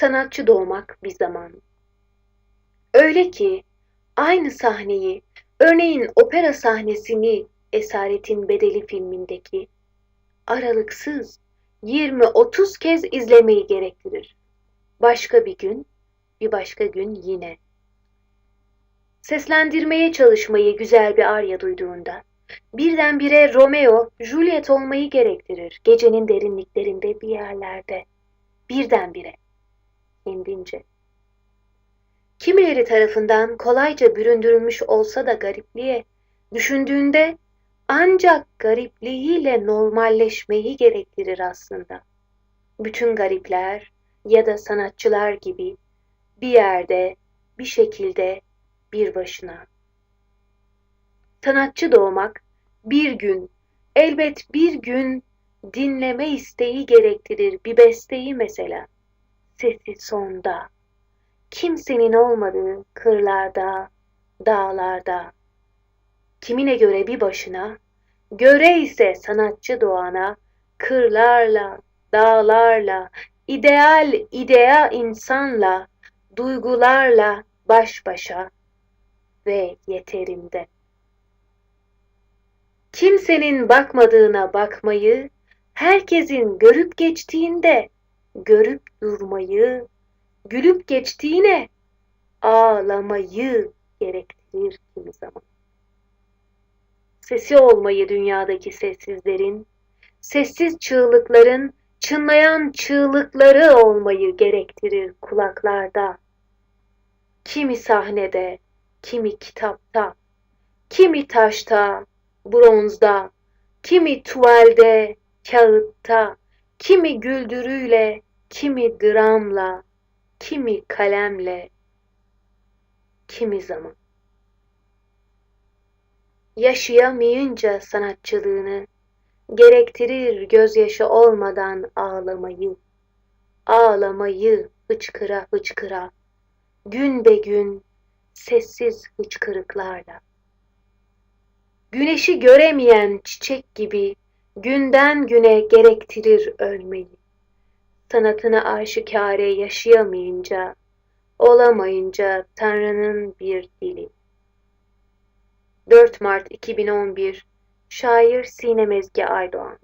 sanatçı doğmak bir zaman. Öyle ki aynı sahneyi, örneğin opera sahnesini Esaretin Bedeli filmindeki aralıksız 20-30 kez izlemeyi gerektirir. Başka bir gün, bir başka gün yine. Seslendirmeye çalışmayı güzel bir arya duyduğunda, birdenbire Romeo, Juliet olmayı gerektirir gecenin derinliklerinde bir yerlerde. Birdenbire, kendince. Kimileri tarafından kolayca büründürülmüş olsa da garipliğe, düşündüğünde ancak garipliğiyle normalleşmeyi gerektirir aslında. Bütün garipler ya da sanatçılar gibi bir yerde, bir şekilde, bir başına. Sanatçı doğmak bir gün, elbet bir gün dinleme isteği gerektirir bir besteyi mesela. Sesi sonda, kimsenin olmadığı kırlarda, dağlarda. Kimine göre bir başına, göre ise sanatçı doğana, kırlarla, dağlarla, ideal idea insanla, duygularla baş başa ve yeterinde. Kimsenin bakmadığına bakmayı, herkesin görüp geçtiğinde görüp durmayı, gülüp geçtiğine ağlamayı gerektirir kimi zaman. Sesi olmayı dünyadaki sessizlerin, sessiz çığlıkların çınlayan çığlıkları olmayı gerektirir kulaklarda. Kimi sahnede, kimi kitapta, kimi taşta, bronzda, kimi tuvalde, kağıtta, kimi güldürüyle, kimi dramla, kimi kalemle, kimi zaman. Yaşayamayınca sanatçılığını, gerektirir gözyaşı olmadan ağlamayı, ağlamayı hıçkıra hıçkıra, gün be gün sessiz hıçkırıklarla. Güneşi göremeyen çiçek gibi günden güne gerektirir ölmeyi. Sanatını aşikare yaşayamayınca, olamayınca Tanrı'nın bir dili. 4 Mart 2011 Şair Sinem Ezgi Aydoğan